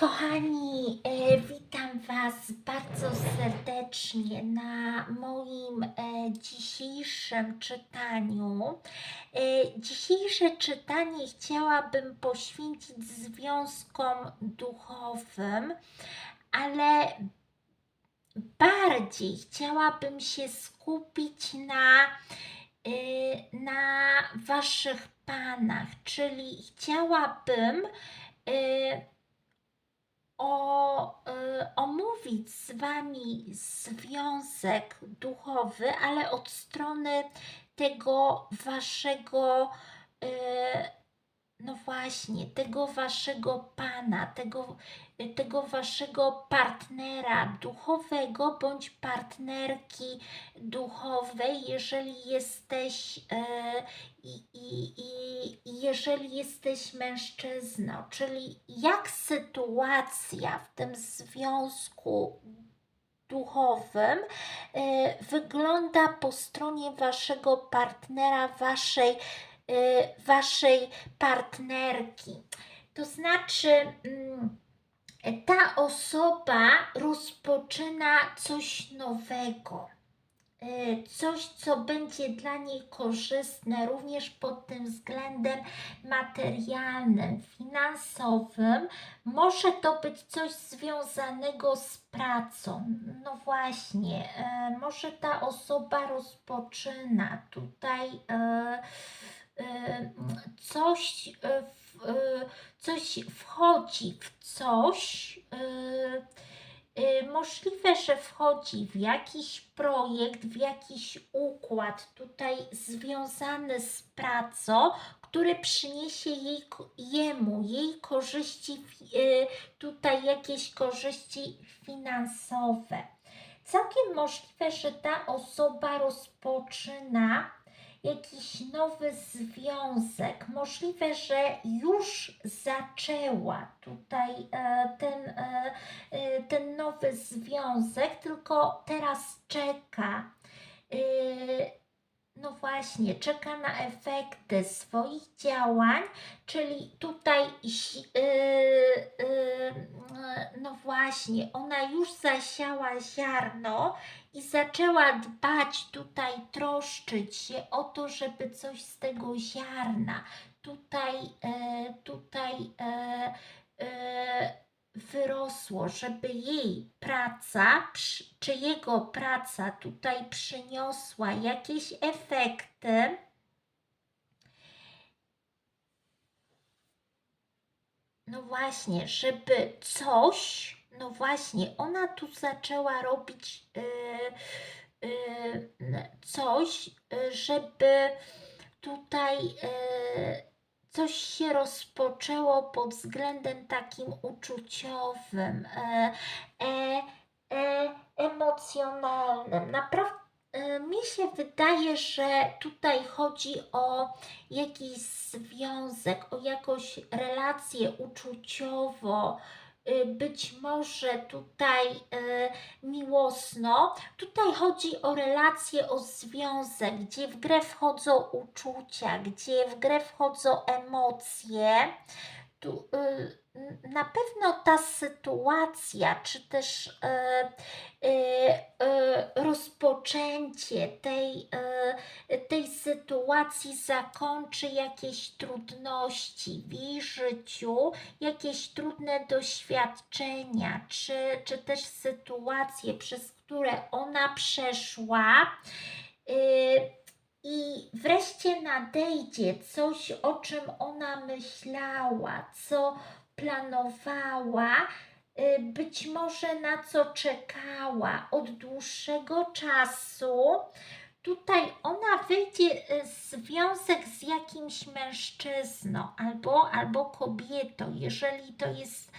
Kochani, e, witam Was bardzo serdecznie na moim e, dzisiejszym czytaniu. E, dzisiejsze czytanie chciałabym poświęcić związkom duchowym, ale bardziej chciałabym się skupić na, na Waszych panach, czyli chciałabym. O, y, omówić z Wami związek duchowy, ale od strony tego Waszego, y, no właśnie, tego Waszego Pana, tego, tego Waszego partnera duchowego bądź partnerki duchowej, jeżeli jesteś y, i, i, jeżeli jesteś mężczyzną, czyli jak sytuacja w tym związku duchowym e, wygląda po stronie waszego partnera, waszej, waszej partnerki. To znaczy, mm, ta osoba rozpoczyna coś nowego e, coś, co będzie dla niej korzystne również pod tym względem materialnym, finansowym. Może to być coś związanego z pracą. No właśnie, e, może ta osoba rozpoczyna tutaj e, coś, e, w, e, coś wchodzi w coś. Y, Możliwe, że wchodzi w jakiś projekt, w jakiś układ tutaj związany z pracą, który przyniesie jej, jemu, jej korzyści, y, tutaj jakieś korzyści finansowe. Całkiem możliwe, że ta osoba rozpoczyna jakiś nowy związek. Możliwe, że już zaczęła tutaj e, ten, e, e, ten nowy związek, tylko teraz czeka. No właśnie, czeka na efekty swoich działań, czyli tutaj, yy, yy, no właśnie, ona już zasiała ziarno i zaczęła dbać tutaj, troszczyć się o to, żeby coś z tego ziarna tutaj, e, tutaj e, e, wyrosło, żeby jej praca, czy jego praca tutaj przyniosła jakieś efekty. No właśnie, żeby coś, no właśnie, ona tu zaczęła robić yy, yy, coś, yy, żeby tutaj yy, coś się rozpoczęło pod względem takim uczuciowym, e, e, e, emocjonalnym. Naprawdę mi się wydaje, że tutaj chodzi o jakiś związek, o jakąś relację uczuciowo, być może tutaj y, miłosno. Tutaj chodzi o relację, o związek, gdzie w grę wchodzą uczucia, gdzie w grę wchodzą emocje. Tu, y, na pewno ta sytuacja, czy też y, y, rozpoczęcie tej, tej sytuacji zakończy jakieś trudności w jej życiu, jakieś trudne doświadczenia, czy, czy też sytuacje, przez które ona przeszła. I wreszcie nadejdzie coś, o czym ona myślała, co planowała, y, być może na co czekała od dłuższego czasu. Tutaj ona wejdzie y, związek z jakimś mężczyzną albo, albo kobietą, jeżeli to jest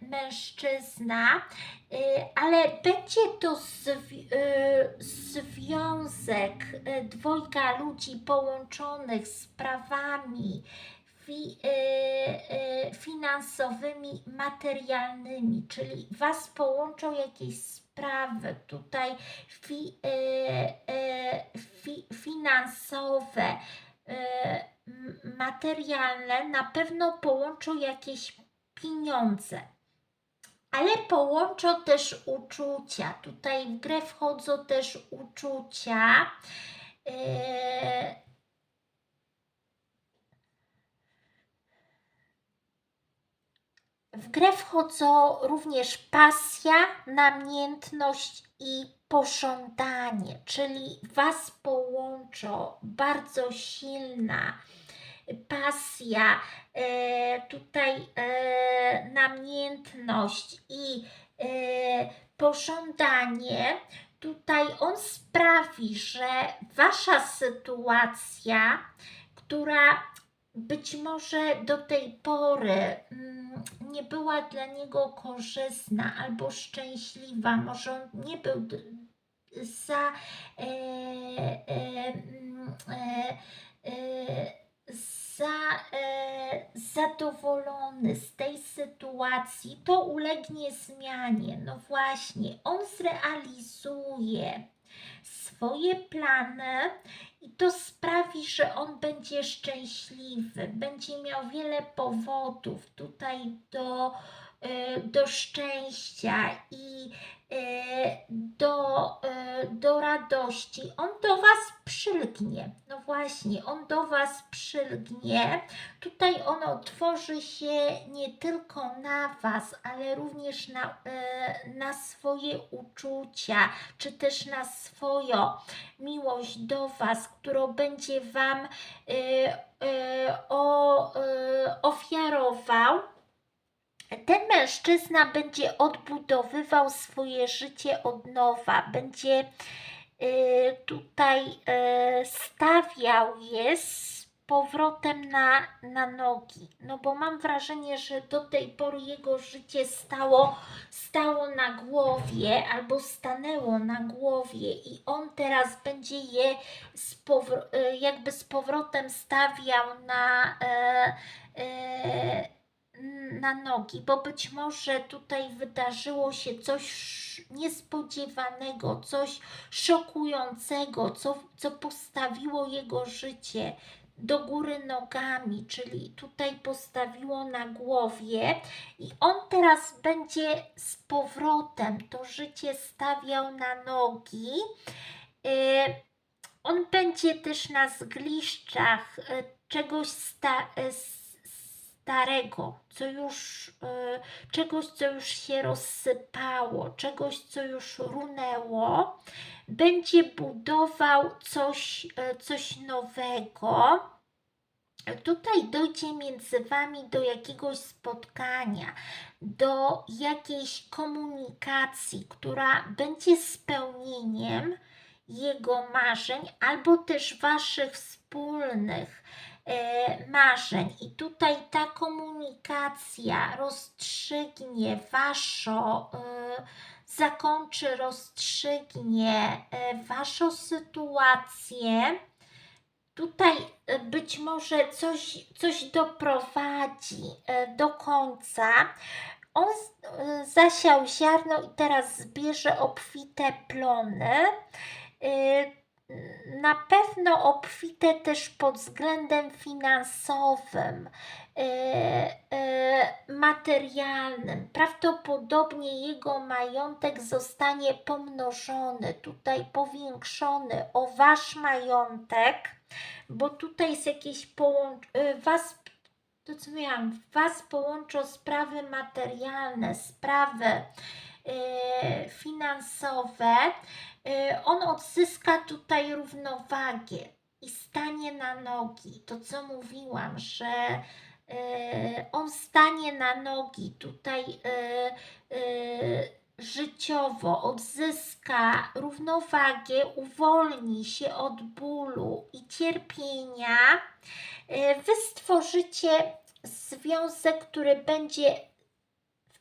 mężczyzna, y, ale będzie to y, związek y, dwojga ludzi połączonych y, y, finansowymi, materialnymi, czyli Was połączą jakieś sprawy tutaj fi, y, y, fi, finansowe, y, materialne, na pewno połączą jakieś pieniądze. ale połączą też uczucia. Tutaj w grę wchodzą też uczucia. Yy, W grę wchodzą również pasja, namiętność i pożądanie, czyli Was połączą bardzo silna pasja, e, tutaj e, namiętność i e, pożądanie. Tutaj on sprawi, że Wasza sytuacja, która być może do tej pory mm, nie była dla niego korzystna albo szczęśliwa, może on nie był za, e, e, mm, e, za e, zadowolony z tej sytuacji, to ulegnie zmianie. No właśnie, on zrealizuje swoje plany i to sprawi, że on będzie szczęśliwy, będzie miał wiele powodów tutaj do, do szczęścia i e, do, e, do radości. On do Was przylgnie. No właśnie, on do Was przylgnie. Tutaj on otworzy się nie tylko na Was, ale również na, na swoje uczucia, czy też na swoją miłość do Was, którą będzie Wam ofiarował, ten mężczyzna będzie odbudowywał swoje życie od nowa, będzie tutaj stawiał je z powrotem na, na nogi. No bo mam wrażenie, że do tej pory jego życie stało, stało na głowie albo stanęło na głowie i on teraz będzie je z e, jakby z powrotem stawiał na, e, e, na nogi, bo być może tutaj wydarzyło się coś niespodziewanego, coś szokującego, co, co postawiło jego życie do góry nogami, czyli tutaj postawiło na głowie i on teraz będzie z powrotem to życie stawiał na nogi. Y, on będzie też na zgliszczach y, czegoś sta y, starego, co już, czegoś, co już się rozsypało, czegoś, co już runęło, będzie budował coś, coś nowego. Tutaj dojdzie między Wami do jakiegoś spotkania, do jakiejś komunikacji, która będzie spełnieniem jego marzeń albo też Waszych wspólnych marzeń. I tutaj ta komunikacja rozstrzygnie Waszą, e, zakończy, rozstrzygnie e, Waszą sytuację. Tutaj e, być może coś, coś doprowadzi e, do końca. On e, zasiał ziarno i teraz zbierze obfite plony. Na pewno obfite też pod względem finansowym, e, e, materialnym. Prawdopodobnie jego majątek zostanie pomnożony, tutaj powiększony o wasz majątek, bo tutaj jest jakieś połączenie, was to co miałam, was połączą sprawy materialne, sprawy e, finansowe, on odzyska tutaj równowagę i stanie na nogi. To co mówiłam, że y, on stanie na nogi tutaj y, życiowo, odzyska równowagę, uwolni się od bólu i cierpienia. Wy stworzycie związek, który będzie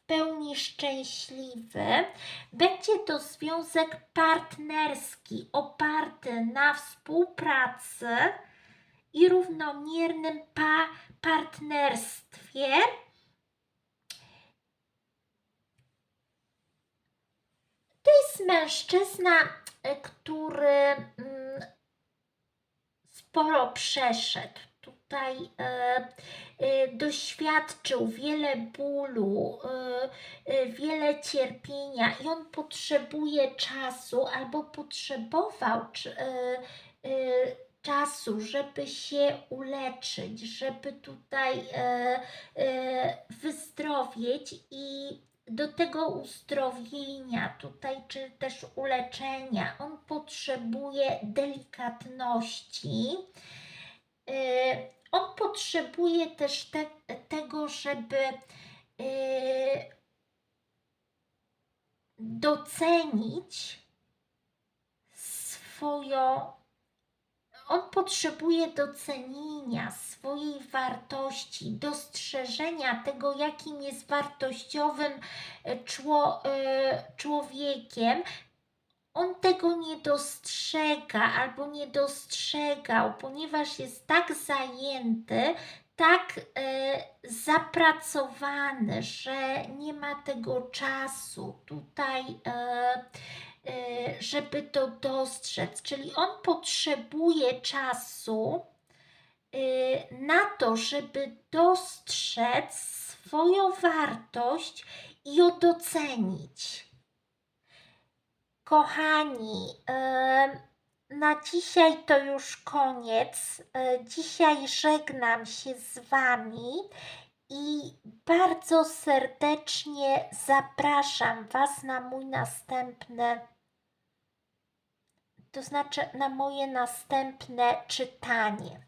pełni szczęśliwy, będzie to związek partnerski oparty na współpracy i równomiernym pa partnerstwie. To jest mężczyzna, który mm, sporo przeszedł tutaj e, e, doświadczył wiele bólu, e, wiele cierpienia i on potrzebuje czasu albo potrzebował czasu, żeby się uleczyć, żeby tutaj wyzdrowieć i do tego uzdrowienia tutaj, czy też uleczenia, on potrzebuje delikatności. E, On potrzebuje też te, tego, żeby e, docenić swoją. On potrzebuje docenienia swojej wartości, dostrzeżenia tego, jakim jest wartościowym e, czło, człowiekiem. On tego nie dostrzega albo nie dostrzegał, ponieważ jest tak zajęty, tak e, zapracowany, że nie ma tego czasu tutaj, e, e, żeby to dostrzec. Czyli on potrzebuje czasu e, na to, żeby dostrzec swoją wartość i ją docenić. Kochani, na dzisiaj to już koniec. E, Dzisiaj żegnam się z Wami i bardzo serdecznie zapraszam Was na mój następny, to znaczy na moje następne czytanie.